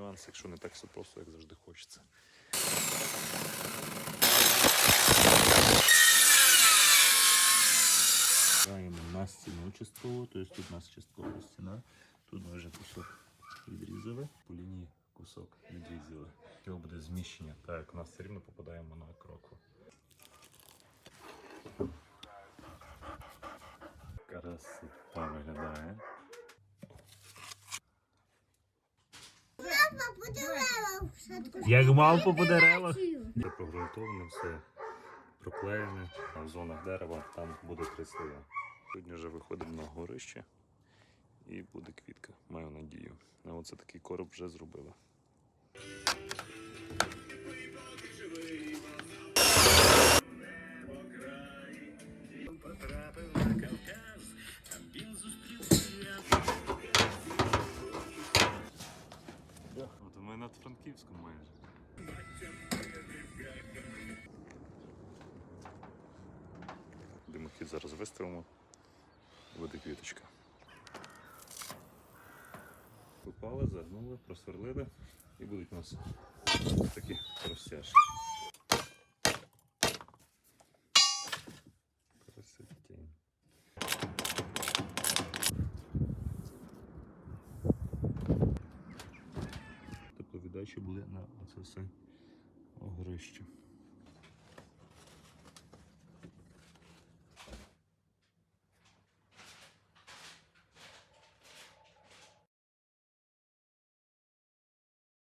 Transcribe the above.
нюанси, якщо не так все просто, як завжди хочеться. Граємо на стіну частково, тобто тут у нас часткова стіна, тут ми вже кусок відрізали. По лінії кусок відрізали. Його буде зміщення. Так, у нас все рівно попадаємо на кроку. В садку. Як мавпа по деревах. Прогрунтоване, все проклеєне. А в зонах дерева там буде три слоя. Сьогодні вже виходимо на горище і буде квітка, маю надію. А оце такий короб вже зробили. Ми над Франківськом майже. Димохід зараз виставимо. Буде квіточка. Купали, загнули, просверлили і будуть у нас такі розтяжки. Тепловіддачі були на оце все огрище.